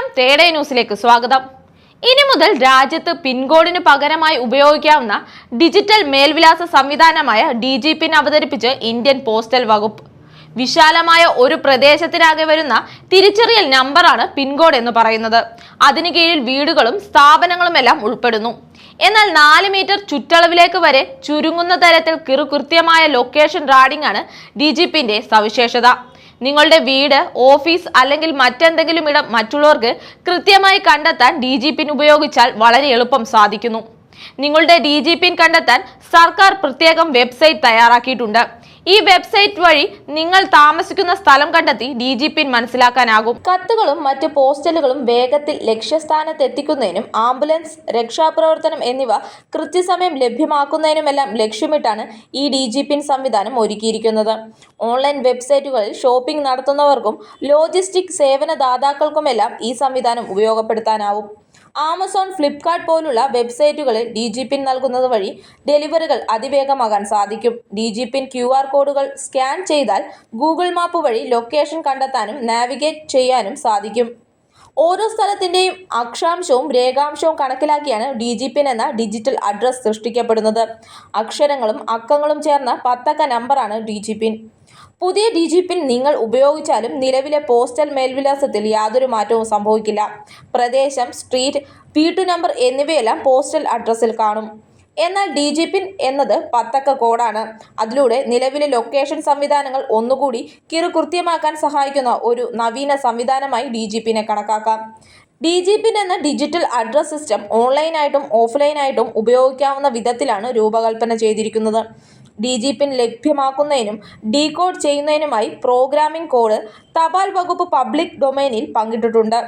നമസ്കാരം തേടേ ന്യൂസിലേക്ക് സ്വാഗതം. ഇനി മുതൽ രാജ്യത്ത് പിൻകോഡിന് പകരമായി ഉപയോഗിക്കാവുന്ന ഡിജിറ്റൽ മേൽവിലാസ സംവിധാനമായ ഡി ജി പിൻ അവതരിപ്പിച്ച് ഇന്ത്യൻ പോസ്റ്റൽ വകുപ്പ്. വിശാലമായ ഒരു പ്രദേശത്തിനാകെ വരുന്ന തിരിച്ചറിയൽ നമ്പറാണ് പിൻകോഡ് എന്ന് പറയുന്നത്. അതിന് കീഴിൽ വീടുകളും സ്ഥാപനങ്ങളുമെല്ലാം ഉൾപ്പെടുന്നു. എന്നാൽ നാല് മീറ്റർ ചുറ്റളവിലേക്ക് വരെ ചുരുങ്ങുന്ന തരത്തിൽ കിറുകൃത്യമായ ലൊക്കേഷൻ റാഡിംഗ് ആണ് ഡി സവിശേഷത. നിങ്ങളുടെ വീട് ഓഫീസ് അല്ലെങ്കിൽ മറ്റെന്തെങ്കിലും ഇടം മറ്റുള്ളവർക്ക് കൃത്യമായി കണ്ടെത്താൻ ഡി ജി പിൻ ഉപയോഗിച്ചാൽ വളരെ എളുപ്പം സാധിക്കുന്നു. നിങ്ങളുടെ ഡി ജി പിൻ കണ്ടെത്താൻ സർക്കാർ പ്രത്യേകം വെബ്സൈറ്റ് തയ്യാറാക്കിയിട്ടുണ്ട്. ഈ വെബ്സൈറ്റ് വഴി നിങ്ങൾ താമസിക്കുന്ന സ്ഥലം കണ്ടെത്തി ഡി ജി പിൻ മനസ്സിലാക്കാനാകും. കത്തുകളും മറ്റ് പോസ്റ്റലുകളും വേഗത്തിൽ ലക്ഷ്യസ്ഥാനത്ത് എത്തിക്കുന്നതിനും ആംബുലൻസ് രക്ഷാപ്രവർത്തനം എന്നിവ കൃത്യസമയം ലഭ്യമാക്കുന്നതിനുമെല്ലാം ലക്ഷ്യമിട്ടാണ് ഈ ഡി ജി പിൻ സംവിധാനം ഒരുക്കിയിരിക്കുന്നത്. ഓൺലൈൻ വെബ്സൈറ്റുകളിൽ ഷോപ്പിംഗ് നടത്തുന്നവർക്കും ലോജിസ്റ്റിക് സേവന ദാതാക്കൾക്കുമെല്ലാം ഈ സംവിധാനം ഉപയോഗപ്പെടുത്താനാവും. ആമസോൺ ഫ്ലിപ്കാർട്ട് പോലുള്ള വെബ്സൈറ്റുകളിൽ ഡി ജി പിൻ നൽകുന്നത് വഴി ഡെലിവറികൾ അതിവേഗമാകാൻ സാധിക്കും. D G PIN Q R കോഡുകൾ സ്കാൻ ചെയ്താൽ ഗൂഗിൾ മാപ്പ് വഴി ലൊക്കേഷൻ കണ്ടെത്താനും നാവിഗേറ്റ് ചെയ്യാനും സാധിക്കും. ഓരോ സ്ഥലത്തിന്റെയും അക്ഷാംശവും രേഖാംശവും കണക്കിലാക്കിയാണ് ഡി ജി പിൻ എന്ന ഡിജിറ്റൽ അഡ്രസ് സൃഷ്ടിക്കപ്പെടുന്നത്. അക്ഷരങ്ങളും അക്കങ്ങളും ചേർന്ന പത്തക്ക നമ്പറാണ് ഡി ജി പിൻ പുതിയ ഡി ജി പിൻ നിങ്ങൾ ഉപയോഗിച്ചാലും നിലവിലെ പോസ്റ്റൽ മേൽവിലാസത്തിൽ യാതൊരു മാറ്റവും സംഭവിക്കില്ല. പ്രദേശം സ്ട്രീറ്റ് വീട്ടു നമ്പർ എന്നിവയെല്ലാം പോസ്റ്റൽ അഡ്രസ്സിൽ കാണും. എന്നാൽ ഡി ജി പിൻ എന്നത് പത്തക്ക കോഡാണ് അതിലൂടെ നിലവിലെ ലൊക്കേഷൻ സംവിധാനങ്ങൾ ഒന്നുകൂടി കിറുകൃത്യമാക്കാൻ സഹായിക്കുന്ന ഒരു നവീന സംവിധാനമായി ഡി ജി പിനെ കണക്കാക്കാം. ഡി ജി പിൻ എന്ന ഡിജിറ്റൽ അഡ്രസ് സിസ്റ്റം ഓൺലൈനായിട്ടും ഓഫ്ലൈനായിട്ടും ഉപയോഗിക്കാവുന്ന വിധത്തിലാണ് രൂപകൽപ്പന ചെയ്തിരിക്കുന്നത്. ഡി ജി പിൻ ലഭ്യമാക്കുന്നതിനും ഡീകോഡ് ചെയ്യുന്നതിനുമായി പ്രോഗ്രാമിംഗ് കോഡ് തപാൽ വകുപ്പ് പബ്ലിക് ഡൊമൈനിൽ പങ്കിട്ടിട്ടുണ്ട്.